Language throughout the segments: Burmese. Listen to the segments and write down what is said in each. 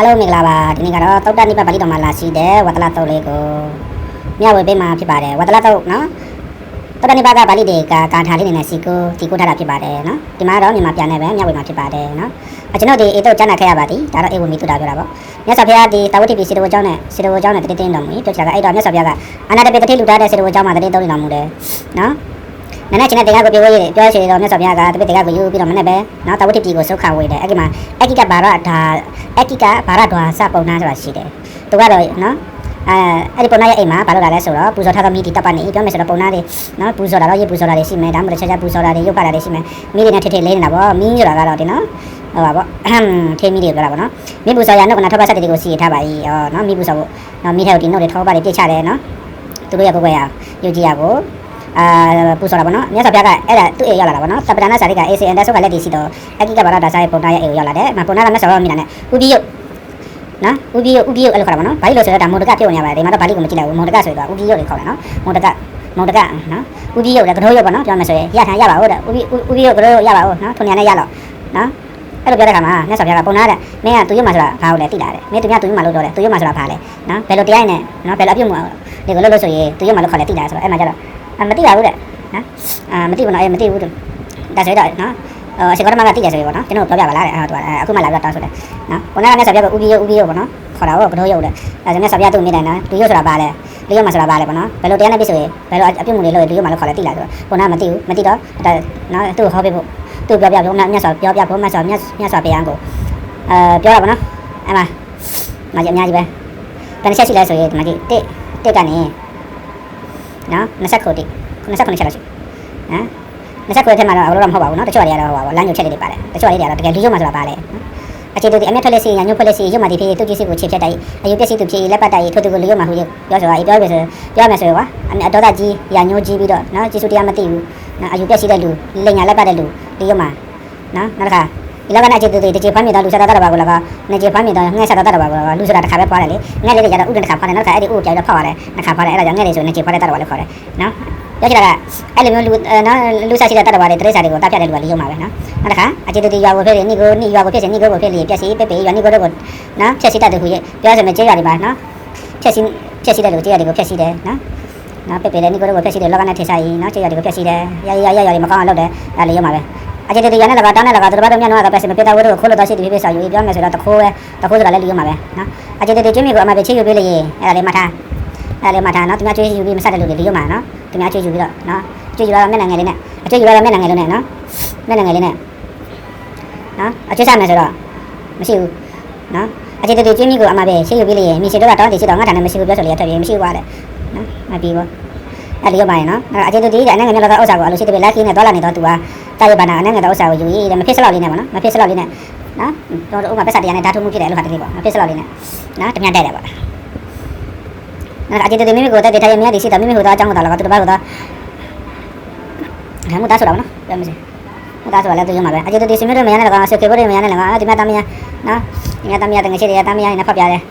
အားလုံးမင်္ဂလာပါဒီနေ့ကတော့တောက်တနိဗ္ဗာန်ပါဠိတော်မှာလာရှိတဲ့ဝတ္တလတုတ်လေးကိုမျှဝေပေးမှာဖြစ်ပါတယ်ဝတ္တလတုတ်နော်တောက်တနိဗ္ဗာန်ကပါဠိတွေကကာထာလေးနေနဲ့စီကိုဒီကိုထားတာဖြစ်ပါတယ်နော်ဒီမှာတော့မြန်မာပြန်နေပဲမျှဝေမှာဖြစ်ပါတယ်နော်အကျွန်တော်ဒီအေတုတ်ကျမ်းနာခဲ့ရပါသည်ဒါတော့အေဝမီတူတာပြောတာပေါ့မြတ်စွာဘုရားဒီတာဝတိပိစေတဝအကြောင်းနဲ့စေတဝအကြောင်းနဲ့တတိတင်းတော်မူပြောချတာကအဲ့တော့မြတ်စွာဘုရားကအနာတပိတတိလူထားတဲ့စေတဝအကြောင်းမှာတတိသုံးနေတော်မူတယ်နော် နည်းနည်းချင်းတဲ့တရားကိုပြောရပြောရရှိတော့မြတ်စွာဘုရားကတပိတရားကိုယူပြီးတော့မနေ့ပဲနော်တာဝတိပိကိုဆုတ်ခဝေတယ်အဲ့ဒီမှာအကိကဘာရဒါအကိကဘာရဒွာစပုံနာဆိုတာရှိတယ်သူကတော့နော်အဲအဲ့ဒီပုံနာရဲ့အိမ်မှာဘာလို့လာလဲဆိုတော့ပူဇော်ထားသောမိဒီတပ်ပါနေပြောမယ်ဆိုတော့ပုံနာတွေနော်ပူဇော်တာတော့ရေပူဇော်တာတွေရှိမယ်ဒါမှမဟုတ်ချက်ချက်ပူဇော်တာတွေရုပ်ပါတာတွေရှိမယ်မိတွေနဲ့ထထလေးနေတာပေါ့မင်းဆိုတာကတော့ဒီနော်ဟိုပါပေါ့အဟမ်ထေးမိတွေပြောတာပေါ့နော်မိပူဇော်ရနှုတ်ကနာထောက်ပါဆက်တွေကိုစီရထားပါ၏ဩနော်မိပူဇော်ဖို့နော်မိထဲကိုဒီနှုတ်တွေထောက်ပါတွေပြစ်ချတယ်နော်သူတို့ရဲ့ပုဂ္ဂိုလ်ရယုတ်ကြည်ရကို အာပူဇော်တာပေါ့နော်မြတ်စွာဘုရားကအဲ့ဒါသူ့အေရောက်လာတာပေါ့နော်သပ္ပဒါနစာရိက ACN တက်ဆုကလက်တီစီတော့အကိကဘာရဒါစာရဲ့ပုံနာရဲ့အေကိုရောက်လာတယ်မပုံနာကမြတ်စွာဘုရားမိတာနဲ့ဥပိယုတ်နော်ဥပိယုတ်ဥပိယုတ်အဲ့လိုခေါ်တာပေါ့နော်ဘာလို့လဲဆိုတော့ဒါမုန်တကပြုတ်နေရပါတယ်ဒီမှာတော့ဘာလို့ကိုမကြည့်လိုက်ဘူးမုန်တကဆိုတော့ဥပိယုတ်တွေခေါ်တယ်နော်မုန်တကမုန်တကနော်ဥပိယုတ်လည်းကထိုးရုပ်ပေါ့နော်ပြောမယ်ဆိုရင်ရထားရပါဦးတဲ့ဥပိဥပိယုတ်ကထိုးရုပ်ရပါဦးနော်ထုံညာနဲ့ရတော့နော်အဲ့လိုပြောတဲ့ခါမှာမြတ်စွာဘုရားကပုံနာတဲ့မင်းကသူရုပ်မှာဆိုတာဘာလို့လဲသိလာတယ်မင်းသူများသူရုပ်မှာလို့တော့တယ်သူရုပ်မှာဆိုတာဘာလဲနော်ဘယ်လိုတရားနဲ့နော်ဘယ်လိုအပြုတ်မှာဒီကိုလို့လို့ဆိုရင်သူရုပ်မှာလို့ခေါ်လဲသိလာဆိုတော့အဲ့မှာကျတော့အ မသိပါဘူးတဲ့နော်အာမသိဘူးနော်အေးမသိဘူးဒါဆိုတော့နော်အစကောတမကတိရဆိုရေပေါ့နော်ကျွန်တော်ပြောပြပါလားတဲ့အဲ့တော့အခုမှလာပြီးတော့တောင်းဆိုတယ်နော်ဘုရားကမြတ်စွာဘုရားကဥပိယဥပိယပေါ့နော်ခေါ်တာဟုတ်ဘဒိုးရုပ်တဲ့အဲဒါမြတ်စွာဘုရားသူ့မိတယ်နော်လူရုပ်ဆိုတာဘာလဲလူရုပ်မှာဆိုတာဘာလဲပေါ့နော်ဘယ်လိုတရားနဲ့ပြည့်စုံရင်ဘယ်လိုအပြုတ်မှုတွေလို့လူရုပ်မှာလို့ခေါ်လဲတိလာဆိုတော့ဘုရားမသိဘူးမသိတော့ဒါနော်သူ့ဟောပေးဖို့သူ့ပြောပြဖို့မြတ်စွာပြောပြဖို့မြတ်စွာမြတ်မြတ်စွာဘုရားကိုအဲပြောတာပေါ့နော်အဲ့မှာမကြီးအများကြီးပဲဘယ်နှချက်ရှိလဲဆိုရင်ဒီမှာကြည့်တစ်တစ်ကနေ နော်20ခုတိ29ချက်လောက်ရှိနော်20ခုထဲမှာတော့အလိုတော့မဟုတ်ပါဘူးနော်တချို့တွေကတော့ဟောပါလမ်းညွှန်ချက်လေးတွေပါတယ်တချို့လေးတွေကတော့တကယ်လူရုပ်မှဆိုတာပါလေအခြေတူဒီအမျက်ထွက်လက်စီရညွှန်ဖွက်လက်စီရုပ်မှဒီဖြစ်တူကြီးစီကိုခြေဖြတ်တိုက်အယူပျက်စီသူဖြစ်လက်ပတ်တိုက်ထိုးသူကိုလူရုပ်မှဟူပြောဆိုတာပြောပြဆိုပြောမယ်ဆိုတော့အတော်သားကြီးရညိုးကြီးပြီးတော့နော်ကျေးဇူးတရားမသိဘူးနော်အယူပျက်စီတဲ့လူလက်ညာလက်ပတ်တဲ့လူလူရုပ်မှနော်နောက်တစ်ခါ လောကနဲ့အခြေတူဒီခြေဖမ်းမြင်တော့လူစားတတ်တာပါကိုလည်းကနေခြေဖမ်းမြင်တော့ငှက်စားတတ်တာပါကိုလည်းကလူဆိုတာတစ်ခါပဲဖွားတယ်လေငှက်လေးတွေကြတော့ဥဒ္ဒတစ်ခါဖွားတယ်နောက်တစ်ခါအဲ့ဒီဥကြိုက်တော့ဖောက်ရတယ်တစ်ခါဖွားတယ်အဲ့ဒါကြောင့်ငှက်လေးဆိုနေခြေဖွားတဲ့တတ်တာပါလေခေါ်တယ်နော်ပြောချင်တာကအဲ့လိုမျိုးလူနော်လူစားရှိတဲ့တတ်တာပါလေတရိစ္ဆာတွေကိုတားပြတဲ့လူကလေးရုံမှာပဲနော်နောက်တစ်ခါအခြေတူဒီရွာကိုဖြစ်တယ်နိကိုနိရွာကိုဖြစ်တယ်နိကိုကိုဖြစ်လေပြက်စီပေပေရွာနိကိုတို့ကိုနော်ဖြက်စီတတ်တယ်ခုရဲ့ပြောစမယ်ကျေးရွာတွေပါနော်ဖြက်စီဖြက်စီတဲ့လူကျေးရွာတွေကိုဖြက်စီတယ်နော်နော်ပေပေလည်းနိကိုတို့ကိုဖြက်စီတယ်လောကနဲ့ထေဆိုင်နော်ကျေးရွာတွေကိုဖြက်စီတယ်ရရရရရတွေမကောင်းအောင်လုပ်တယ်အဲ့လေးရုံမှာပဲ အခြေတူဒီရွာနဲ့လကတောင်းနဲ့လကသူတို့ဘာတော့မြန်တော့ကပဲစမပြတာဝဲတို့ခိုးလို့တော့ရှိတယ်ပြပြစာယူပြောမယ်ဆိုတော့တခိုးပဲတခိုးဆိုတာလည်းလူရုံမှာပဲနော်အခြေတူဒီကျွေးမိကိုအမှပဲချေယူပေးလေအဲ့ဒါလေးမှတ်ထားအဲ့ဒါလေးမှတ်ထားနော်သူများကျွေးယူပြီးမဆက်တဲ့လူတွေလူရုံမှာနော်သူများကျွေးယူပြီးတော့နော်ကျွေးယူရတော့မျက်နှာငယ်လေးနဲ့အကျွေးယူရတော့မျက်နှာငယ်လေးနဲ့နော်မျက်နှာငယ်လေးနဲ့နော်အကျွေးစားမယ်ဆိုတော့မရှိဘူးနော်အခြေတူဒီကျွေးမိကိုအမှပဲချေယူပေးလေမိရှိတော့တောင်းတည်ရှိတော့ငါတန်းနဲ့မရှိဘူးပြောဆိုလေထွက်ပြေမရှိဘူးပါတဲ့နော်မပြီးဘူး အဲ့ဒီရုံမှာရနော်အဲ့အခြေတူဒီကအနည်းငယ်နဲ့တော့ဥစ္စာကိုအလိုရှိတဲ့လက်ခင်းနဲ့ဒေါ်လာနဲ့တော့သူကတာရပါနာအနည်းငယ်တော့ဥစ္စာကိုယူရေးတယ်မဖြစ်စလောက်လေးနဲ့ပေါ့နော်မဖြစ်စလောက်လေးနဲ့နော်တော့ဥပမာပက်စာတရားနဲ့ဓာတ်ထုံမှုဖြစ်တယ်လို့ဟာတည်းပေါ့မဖြစ်စလောက်လေးနဲ့နော်တမန်တက်တယ်ပေါ့နော်အခြေတူဒီမိမိကိုတက်တဲ့ထိုင်ရမြတ်ဒီရှိတော့မိမိဟိုတော့အကြောင်းကိုတော့လောကသူတစ်ပတ်ဟိုတော့ဒါမှမဟုတ်ဆိုတာပေါ့နော်ပြောမစမသားဆိုတာလည်းသူရုံမှာပဲအခြေတူဒီစမီတို့မရနဲ့လည်းကောဆေကေဘိုတွေမရနဲ့လည်းကောဒီမြတ်တမယနော်ဒီမြတ်တမယတငယ်ရှိတယ်တမယနဲ့ဖတ်ပြတယ်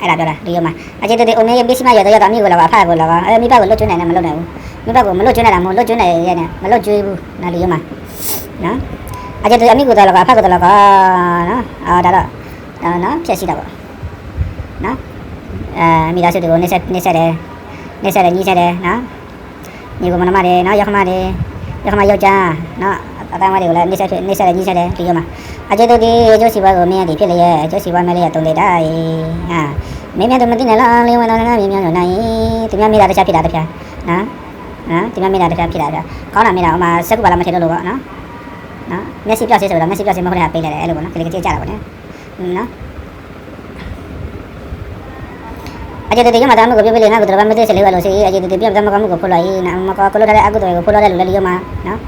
အဲ့ဒါပြောတာဒီရုံမှာအခြေတူဒီအုံနေပစ္စည်းမရတော့ရတော့အမိကိုလည်းအဖကိုလည်းအဲမိဘကိုလွတ်ကျွန်းနိုင်တယ်မလွတ်နိုင်ဘူးမိဘကိုမလွတ်ကျွန်းနိုင်တာမဟုတ်လွတ်ကျွန်းနိုင်ရဲ့နဲ့မလွတ်ကျွေးဘူးနော်ဒီရုံမှာနော်အခြေတူအမိကိုတော့လည်းအဖကိုတော့လည်းနော်အာဒါတော့နော်ဖြည့်ရှိတာပေါ့နော်အဲမိသားစုတွေကိုနေဆက်နေဆက်တယ်နေဆက်တယ်ညီဆက်တယ်နော်ညီကမနမတယ်နော်ရောက်ခမတယ်ရောက်ခမယောက်ျားနော် အတိုင်းဝတွေကိုလည်းနေဆက်နေဆက်တယ်ညီဆက်တယ်ဒီရုံမှာအခြေတူဒီကျိုးစီဘွားကိုမင်းရဒီဖြစ်လေရဲ့ကျိုးစီဘွားမဲလေးရတုံးလေတာဟာမင်းများတို့မသိနဲ့လားလေးဝင်တော့ငါမင်းများတို့နိုင်သူများမိတာတခြားဖြစ်တာတခြားနော်နော်သူများမိတာတခြားဖြစ်တာတခြားကောင်းတာမိတာဟိုမှာစက်ကူပါလာမထည့်လို့လို့ပေါ့နော်နော်မျက်စိပြောက်စေဆိုတော့မျက်စိပြောက်စေမဟုတ်တဲ့ဟာပေးလိုက်တယ်အဲ့လိုပေါ့နော်ကလေးကကြည့်ကြတာပေါ့နော်နော်အကျေတည်းကမှတမ်းကိုပြပြလေးငါ့ကိုတော့မသိစလေးပဲလို့ရှိအကျေတည်းပြပြမကမှုကိုဖလို့လိုက်နာမကကလို့တဲ့အကုသိုလ်ကိုဖလို့တဲ့လူလည်းလျောမှာနော်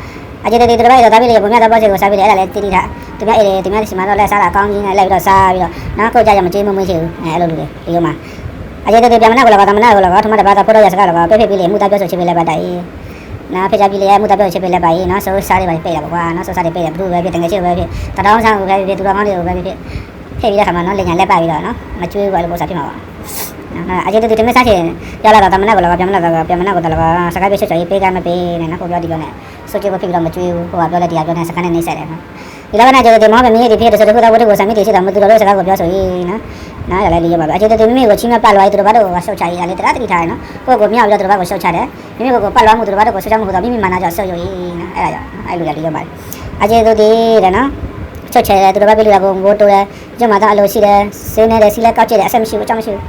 အကျေတည်းတပည့်တော့ဒါပြလေးပုံများတော့ပေါ့စေကိုစားပြီးတယ်အဲ့ဒါလည်းတိတိထားသူများအေးသူများစီမှာတော့လက်စားတာအကောင်းကြီးနဲ့လိုက်ပြီးတော့စားပြီးတော့နော်ကိုကြရမကြေးမမွေးချင်ဘူးအဲ့လိုလူတွေလျောမှာအကျေတည်းပြမနာကိုလည်းသမနာကိုလည်းထမတဲ့ဘာသာဖို့တော့ရစကားလည်းပြပြပြလေးမှုသားပြောဆိုချစ်ပေးလိုက်ပါတိုင်နာဖေချပြလေးမှုသားပြောချစ်ပေးလိုက်ပါရင်နော်ဆိုစားတွေပါပေးတာပေါ့ကွာနော်ဆိုစားတွေပေးတယ်ဘလူပဲဖြစ်တကယ်ချစ်ပဲဖြစ်တတောင်းဆောင်ကိုပဲဖြစ်သူတော်ကောင်းတွေကိုပဲဖြစ်ဖြစ်ပြီးတဲ့ခါမှာနော်လင်ညာလက်ပါပြီးတော့နော်မကျွေးဘူးလို့ပို့စားဖြစ်မှာပါနော်အကျေတူတူတမစားချင်ရလာတော့တမနာကိုလည်းပြမနာကပြမနာကိုလည်းစကားပြောချစ်ချေပေးကမပေးနဲ့နော်ကိုပြောဒီပြောနဲ့ ဆိုချစ်ဖို့ဖြစ်ပြီးတော့မကျွေးဘူးဟိုကပြောလိုက်တရားပြောနေစကားနဲ့နေဆက်တယ်နော်ဒီလောကနာကျတဲ့မောပဲမင်းဒီဖြစ်တဲ့ဆိုတော့ဘုရားဝတ္ထုကိုစာမိတိရှိတာမသူတော်လို့စကားကိုပြောဆိုရင်နော်နားရလဲလေးရပါပဲအခြေတည်းမိမိကိုချင်းမပတ်လွားသူတို့ဘာတို့ရှောက်ချရေးရလေတရားတိထားရနော်ကိုယ့်ကိုမြောက်ပြီးတော့သူတို့ဘာကိုရှောက်ချတယ်မိမိကိုပတ်လွားမှုသူတို့ဘာတို့ကိုရှောက်ချမှုကိုတော့မိမိမာနာကြောင့်ဆောက်ရည်နော်အဲ့ဒါကြောင့်အဲ့လိုရလေးရပါတယ်အခြေသူတည်းတဲ့နော်ချက်ချဲတယ်သူတို့ဘာပြလို့လာကိုဘိုးတိုးတယ်ကျမသားအလိုရှိတယ်စင်းနေတယ်စီလက်ကောက်ကျတယ်အဆက်မရှိဘူးအကြောင်းမရှိဘူး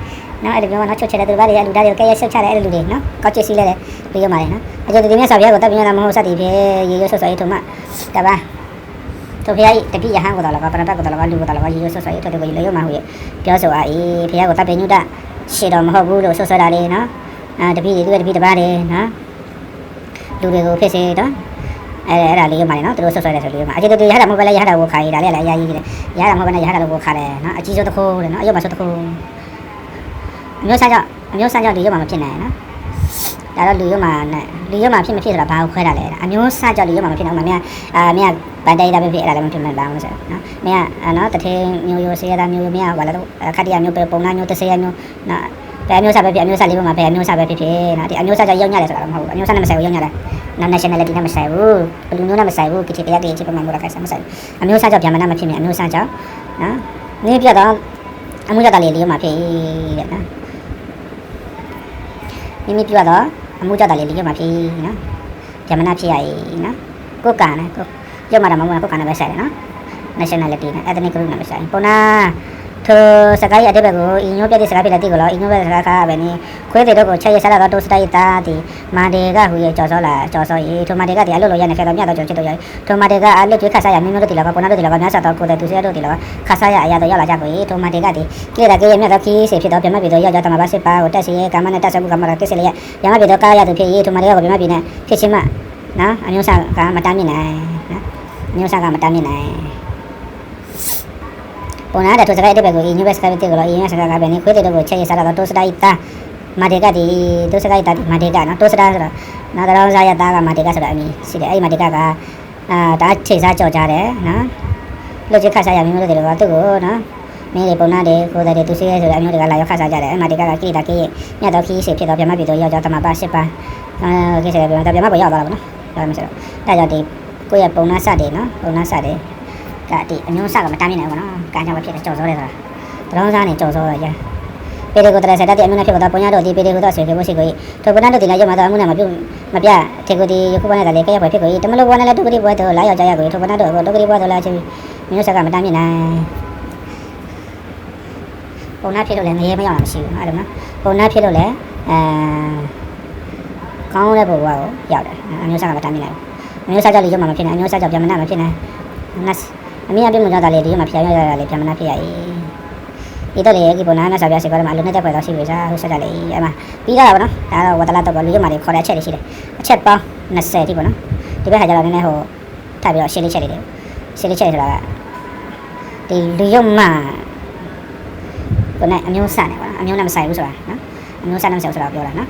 နော်အဲ့လိုပြောမှာနော်ချက်ချဲတယ်သူတို့ဘာတွေလူသားတွေကဲရဲရှောက်ချတယ်အဲ့လိုလူတွေနော်ကောက်ကျစီလဲတယ်ပြီးရပါတယ်နော်အခြေသူတည်းမြတ်စွာဘုရားကိုတပ်ပြရတာမဟုတ်စသည်ဖြင့်ရေရွဆွဆွရေးထုံမတပါတို့ဖရာကြီးတပိယဟန်ကိုတော်လာကပရတတ်ကိုတော်လာကလူကိုတော်လာကရေရွဆွဆွရေးထုတ်တယ်ကိုရေရွမှာဟိုပြောဆိုအားအေးဖရာကိုတပ်ပြညုတရှေတော်မဟုတ်ဘူးလို့ဆွဆွတာလေနော်အာတပိတွေသူတပိတပါးတယ်နော်လူတွေကိုဖြစ်စေတော့အဲအဲ့ဒါလေးရမှာနော်သူတို့ဆွဆွတယ်ဆိုလေးရမှာအခြေတူရဟတာမဟုတ်ပဲလေရဟတာကိုခါရတာလေအရာကြီးတယ်ရဟတာမဟုတ်ပဲရဟတာလို့ကိုခါတယ်နော်အကြီးဆုံးတစ်ခုတဲ့နော်အရုပ်မှာဆုံးတစ်ခု အမျိုးစားကြောင့်အမျိုးစားကြောင့်ဒီရုပ်မှာမဖြစ်နိုင်နော်ဒါတော့လူရုပ်မှာနဲ့လူရုပ်မှာဖြစ်မဖြစ်ဆိုတာဘာကိုခွဲတာလဲအမျိုးစားကြောင့်လူရုပ်မှာမဖြစ်နိုင်ဘူးမင်းအာမင်းဗန်တိုင်တာပဲဖြစ်အဲ့ဒါလည်းမဖြစ်မှန်းပါဘူးဆိုနော်မင်းကနော်တထဲမျိုးရိုးဆေးရတာမျိုးရိုးမင်းကဘာလဲတော့ခတ်တရမျိုးပဲပုံနာမျိုးတစ်ဆေးရမျိုးနော်ဘယ်အမျိုးစားပဲဖြစ်အမျိုးစားလေးပေါ်မှာဘယ်အမျိုးစားပဲဖြစ်ဖြစ်နော်ဒီအမျိုးစားကြောင့်ရောက်ညတယ်ဆိုတာမဟုတ်ဘူးအမျိုးစားနဲ့မဆိုင်ဘူးရောက်ညတယ်နော် nationality နဲ့မဆိုင်ဘူးလူမျိုးနဲ့မဆိုင်ဘူးကိတိတရားတွေချိပမှမူရခိုင်စားမဆိုင်ဘူးအမျိုးစားကြောင့်ဗျာမနာမဖြစ်မြအမျိုးစားကြောင့်နော်နင်းပြတော့အမှုရတာလေးလေးမှာဖြစ်တဲ့နော် မိမိပြတော့အမှုကြတာလေးလေးမှာဖြစ်နော်ဗျာမနာဖြစ်ရည်နော်ကိုကံနဲ့ကိုရုပ်မှာတော့မမကိုကံနဲ့ပဲဆိုင်တယ်နော် nationality နဲ့ ethnic group နဲ့ပဲဆိုင်ပုံနာ ထိုစကားရအတိဘက်ကိုအင်းညိုပြတဲ့စကားပြတဲ့တိကိုလောအင်းညိုပြတဲ့စကားခါပဲနေခွေးတဲ့တော့ကိုချက်ရစားတော့တိုးစတိုက်တာဒီမာဒေကဟူရဲ့ကြော်စောလာကြော်စောရေထိုမာဒေကဒီအလုပ်လို့ရနေခဲ့တော့မြတ်တော့ကြော်ချစ်တော့ရထိုမာဒေကအလုပ်ကျွေးခါစားရမင်းတို့တိလောကပုံနာတို့တိလောကမြတ်စားတော့ကိုတဲ့သူစရတို့တိလောကခါစားရအရာတော့ရောက်လာကြကိုရေထိုမာဒေကဒီကိလေသာကိရမြတ်တော့ခီးစေဖြစ်တော့ပြမပြီတော့ရောက်ကြတမပါစစ်ပါကိုတက်စီရဲ့ကာမနဲ့တက်ဆက်မှုကမ္မရာကိစ္စလေးရရမပြီတော့ကားရသူဖြစ်ရေထိုမာဒေကကိုပြမပြီနဲ့ဖြစ်ချင်းမနော်အမျိုးစားကမတားမြင်နိုင်နော်အမျိုးစားကမတားမြင်နိုင်ပုံနာတဲ့သူစကားတဲ့ဘက်ကိုအင်း ညိုဘက်စကားတဲ့ကိုလောအင်းညစကားကပဲနေခွေးတဲ့တော့ကိုချက်ရစားတော့တိုးစတိုက်တာမာဒေကဒီတိုးစတိုက်တာမာဒေကနော်တိုးစတိုက်ဆိုတော့နော်တော်စားရတာကမာဒေကဆိုတော့အမည်ရှိတယ်အဲ့မာဒေကကအာဒါချိန်စားကြော်ကြတယ်နော်လို့ချခတ်စားရမင်းတို့တွေကသူ့ကိုနော်မင်းတွေပုံနာတွေကိုယ်တွေသူစီရဲဆိုတဲ့အမျိုးတွေကလာရောက်ခတ်စားကြတယ်အဲ့မာဒေကကကိတာကိရညတော့ခီးစီဖြစ်တော့ပြမပြီတော့ရောက်ကြတမပါရှစ်ပါအာကိစ္စပဲပြမပေါ်ရောက်သွားတာပေါ့နော်ဒါမှမဟုတ်ဒါကြောင့်ဒီကိုယ့်ရဲ့ပုံနာစတယ်နော်ပုံနာစတယ် ကဒီအမျိုးစကမတားမြင်နိုင်ဘူးနော်ကံကြောင့်ဖြစ်တယ်ကြော်စောတယ်ဆိုတာတရောင်းစားနေကြော်စောရရပေရီကိုတရဆက်တဲ့အမျိုးနဲ့ဖြစ်တော့ပုံရတော့ဒီပေရီကိုတော့ဆွေဖြစ်ဖို့ရှိကိုထိုပနာတို့ဒီလိုက်ရမှာတော့အမှုနဲ့မပြုတ်မပြထေကိုဒီယခုပနဲ့တည်းကရပွဲဖြစ်ကိုတမလို့ဘွားနဲ့လည်းဒုက္ခရိဘွားတို့လာရောက်ကြရကိုထိုပနာတို့ဒုက္ခရိဘွားတို့လာချင်းမျိုးစကမတားမြင်နိုင်ပုံနာဖြစ်လို့လည်းငရဲမရောက်တာမရှိဘူးအဲ့ဒါနော်ပုံနာဖြစ်လို့လည်းအဲကောင်းတဲ့ဘဝကိုရောက်တယ်အမျိုးစကမတားမြင်နိုင်ဘူးမျိုးစကြောင့်လေရုံမှာမဖြစ်နိုင်အမျိုးစကြောင့်ဗျမနာမဖြစ်နိုင်ငါ အမေအပြစ်မှုကြောင့်ဒါလေဒီမှာဖျားရရတာလေဗျမနာဖြစ်ရည်ဒီတော့လေဒီပေါ်နာနဲ့ဆောက်ပြစီကောမှာအလုံးနဲ့တက်ပွဲတော့ရှိပြီစားဟုတ်ဆက်ကြလေအဲ့မှာပြီးတော့ဗောနော်ဒါတော့ဝတလာတော့လူရုံမှာလေခေါ်တဲ့အချက်တွေရှိတယ်အချက်ပေါင်း20ဒီဗောနော်ဒီဘက်ခါကျတော့နည်းနည်းဟိုထပ်ပြီးတော့ရှင်းလေးချက်လေးတွေရှင်းလေးချက်ဆိုတာကဒီလူရုံမှာကိုနဲ့အမျိုးစနေဗောနော်အမျိုးနဲ့မဆိုင်ဘူးဆိုတာနော်အမျိုးစနဲ့မဆိုင်ဘူးဆိုတာပြောတာနော်